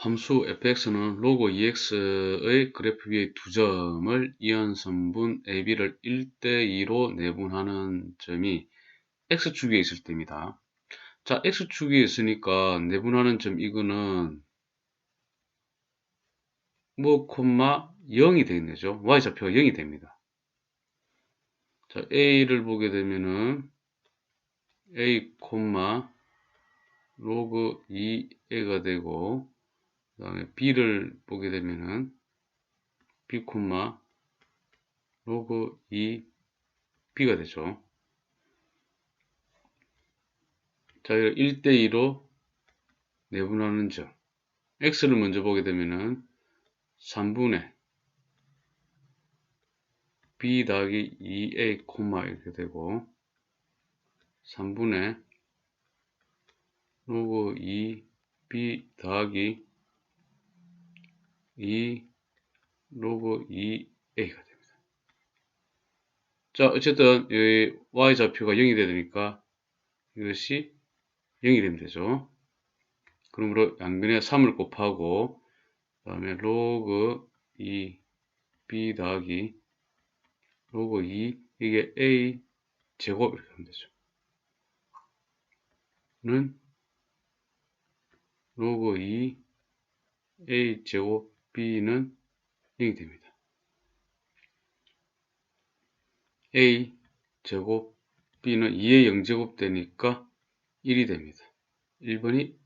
함수 fx는 로그 2x의 그래프 위의 두 점을 이한선분 AB를 1대2로 내분하는 점이 x축에 있을 때입니다. 자, x축에 있으니까 내분하는 점 이거는 뭐 콤마 0이 되겠네죠. y좌표가 0이 됩니다. 자, a를 보게 되면은 a 콤마 로그 2a가 되고 그 다음에 b를 보게 되면은 b 로그 2 b가 되죠. 자, 이걸 1대2로 내분하는 점. x를 먼저 보게 되면은 3분의 b 더하기 2a 콤마 이렇게 되고 3분의 로그 2b 더하기 2 로그 2a가 됩니다. 자, 어쨌든 이 y좌표가 0이 되니까 이것이 0이 되면 되죠. 그러므로 양변에 3을 곱하고 그 다음에 로그 2 b 더하기 로그 2 이게 a 제곱 이렇게 하면 되죠. 는 로그 2 a 제곱 b는 0이 됩니다. a 제곱 b는 2의 0제곱 되니까 1이 됩니다. 1번이